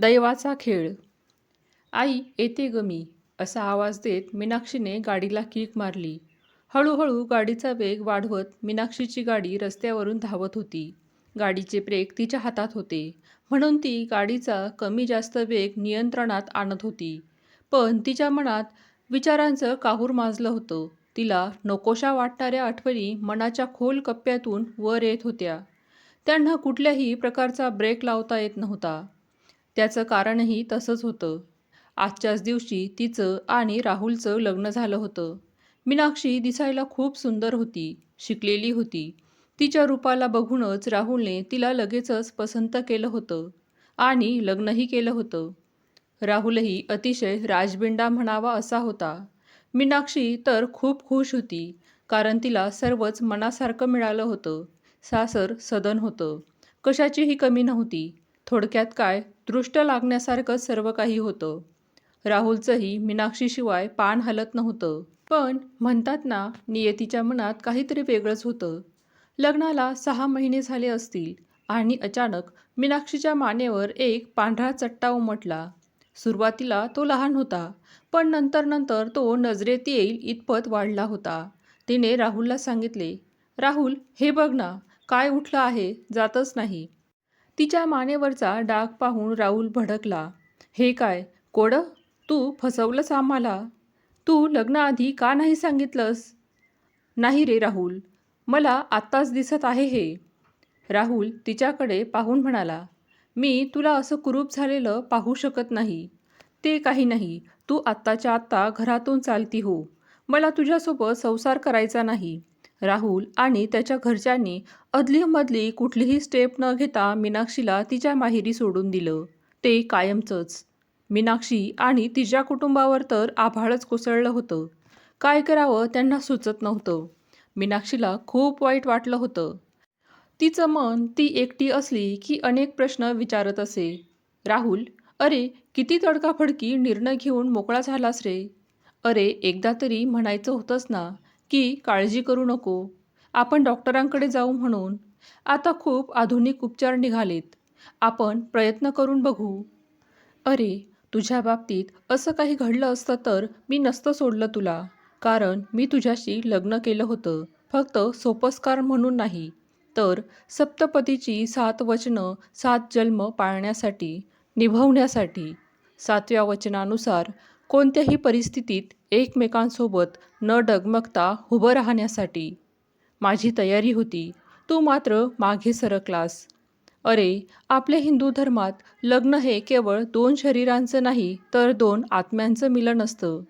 दैवाचा खेळ. आई येते ग मी असा आवाज देत मीनाक्षीने गाडीला किक मारली. हळूहळू गाडीचा वेग वाढवत मीनाक्षीची गाडी रस्त्यावरून धावत होती. गाडीचे ब्रेक तिच्या हातात होते. म्हणून ती गाडीचा कमी जास्त वेग नियंत्रणात आणत होती. पण तिच्या मनात विचारांचं काहूर माजलं होतं. तिला नकोशा वाटणाऱ्या आठवणी मनाच्या खोल कप्प्यातून वर येत होत्या. त्यांना कुठल्याही प्रकारचा ब्रेक लावता येत नव्हता. त्याचं कारणही तसंच होतं. आजच्याच दिवशी तिचं आणि राहुलचं लग्न झालं होतं. मीनाक्षी दिसायला खूप सुंदर होती शिकलेली होती. तिच्या रूपाला बघूनच राहुलने तिला लगेचच पसंत केलं होतं आणि लग्नही केलं होतं. राहुलही अतिशय राजबिंडा म्हणावा असा होता. मीनाक्षी तर खूप खुश होती कारण तिला सर्वच मनासारखं मिळालं होतं. सासर सदन होतं. कशाचीही कमी नव्हती. थोडक्यात काय? दृष्ट लागण्यासारखं सर्व काही होतं. राहुलचंही मीनाक्षीशिवाय पान हलत नव्हतं. पण म्हणतात ना नियतीच्या मनात काहीतरी वेगळंच होतं. लग्नाला सहा महिने झाले असतील आणि अचानक मीनाक्षीच्या मानेवर एक पांढरा चट्टा उमटला. सुरुवातीला तो लहान होता पण नंतर नंतर तो नजरेत येईल इतपत वाढला होता. तिने राहुलला सांगितले राहुल हे बघ ना काय उठलं आहे जातच नाही. तिच्या मानेवरचा डाग पाहून राहुल भडकला. हे काय कोडं? तू फसवलंस आम्हाला? तू लग्नाआधी का नाही सांगितलंस? नाही रे राहुल मला आत्ताच दिसत आहे हे. राहुल तिच्याकडे पाहून म्हणाला मी तुला असं कुरूप झालेलं पाहू शकत नाही. ते काही नाही तू आत्ताच्या आत्ता घरातून चालती हो. मला तुझ्यासोबत संसार करायचा नाही. राहुल आणि त्याच्या घरच्यांनी अदलीमधली कुठलीही स्टेप न घेता मीनाक्षीला तिच्या माहेरी सोडून दिलं. ते कायमचंच. मीनाक्षी आणि तिच्या कुटुंबावर तर आभाळच कोसळलं होतं. काय करावं त्यांना सुचत नव्हतं. मीनाक्षीला खूप वाईट वाटलं होतं. तिचं मन ती एकटी असली की अनेक प्रश्न विचारत असे. राहुल अरे किती तडकाफडकी निर्णय घेऊन मोकळा झालास रे. अरे एकदा तरी म्हणायचं होतंच ना. की काळजी करू नको. आपण डॉक्टरांकडे जाऊ म्हणून. आता खूप आधुनिक उपचार निघालेत. आपण प्रयत्न करून बघू. अरे तुझ्या बाबतीत असं काही घडलं असतं तर मी नसतं सोडलं तुला. कारण मी तुझ्याशी लग्न केलं होतं. फक्त सोपस्कार म्हणून नाही. तर सप्तपदीची सात वचनं सात जन्म पाळण्यासाठी निभवण्यासाठी. सातव्या वचनानुसार कोणत्याही परिस्थितीत एकमेकांसोबत न डगमगता उभं राहण्यासाठी. माझी तयारी होती. तू मात्र मागे सरकलास. अरे आपल्या हिंदू धर्मात लग्न हे केवळ दोन शरीरांचं नाही तर दोन आत्म्यांचं मिलन असतं.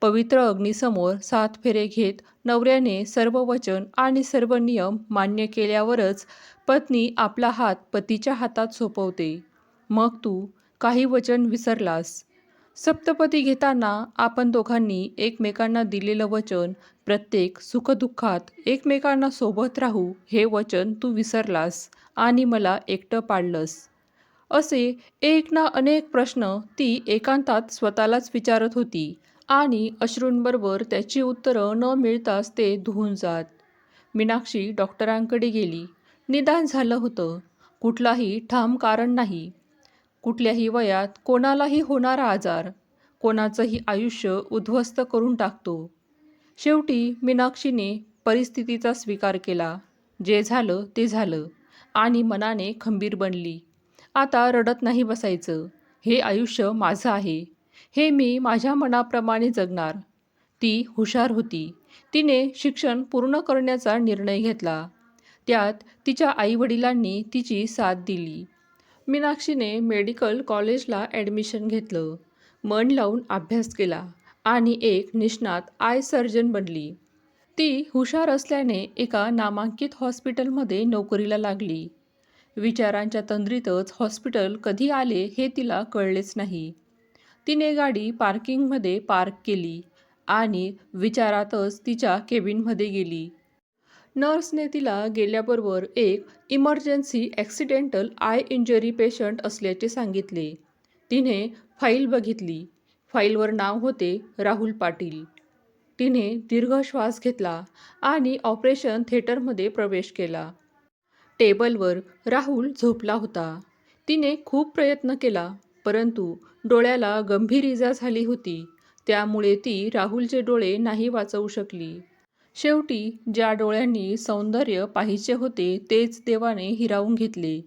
पवित्र अग्नीसमोर सात फेरे घेत नवऱ्याने सर्व वचन आणि सर्व नियम मान्य केल्यावरच पत्नी आपला हात पतीच्या हातात सोपवते. मग तू काही वचन विसरलास. सप्तपदी घेताना आपण दोघांनी एकमेकांना दिलेलं वचन प्रत्येक सुखदुःखात एकमेकांना सोबत राहू हे वचन तू विसरलास आणि मला एकटं पाडलंस. असे एक ना अनेक प्रश्न ती एकांतात स्वतःलाच विचारत होती आणि अश्रूंबरोबर त्याची उत्तरं न मिळताच ते धुवून जात. मीनाक्षी डॉक्टरांकडे गेली. निदान झालं होतं. कुठलाही ठाम कारण नाही. कुठल्याही वयात कोणालाही होणारा आजार कोणाचंही आयुष्य उद्ध्वस्त करून टाकतो. शेवटी मीनाक्षीने परिस्थितीचा स्वीकार केला. जे झालं ते झालं आणि मनाने खंबीर बनली. आता रडत नाही बसायचं. हे आयुष्य माझं आहे. हे मी माझ्या मनाप्रमाणे जगणार. ती हुशार होती. तिने शिक्षण पूर्ण करण्याचा निर्णय घेतला. त्यात तिच्या आईवडिलांनी तिची साथ दिली. मीनाक्षीने मेडिकल कॉलेजला ॲडमिशन घेतलं. मन लावून अभ्यास केला आणि एक निष्णात आय सर्जन बनली. ती हुशार असल्याने एका नामांकित हॉस्पिटलमध्ये नोकरीला लागली. विचारांच्या तंद्रीतच हॉस्पिटल कधी आले हे तिला कळलेच नाही. तिने गाडी पार्किंगमध्ये पार्क केली आणि विचारातच तिच्या केबिनमध्ये गेली. नर्सने तिला गेल्याबरोबर एक emergency accidental eye injury patient असल्याचे सांगितले. तिने फाईल बघितली. फाईलवर नाव होते राहुल पाटील. तिने दीर्घ श्वास घेतला आणि ऑपरेशन थिएटरमध्ये प्रवेश केला. टेबलवर राहुल झोपला होता. तिने खूप प्रयत्न केला परंतु डोळ्याला गंभीर इजा झाली होती. त्यामुळे ती राहुलचे डोळे नाही वाचवू शकली. शेवटी ज्या डोळ्यांनी सौंदर्य पाहिजे होते तेच देवाने हिरावून घेतले.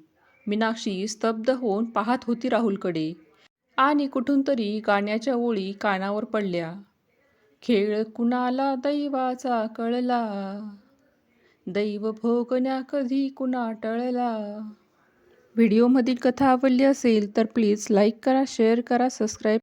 मीनाक्षी स्तब्ध होऊन पाहत होती राहुलकडे. आणि कुठून तरी गाण्याच्या ओळी कानावर पडल्या. खेळ कुणाला दैवाचा कळला? दैव भोगण्या कधी कुणा टळला? व्हिडिओमधील कथा आवडली असेल तर प्लीज लाईक करा शेअर करा सबस्क्राईब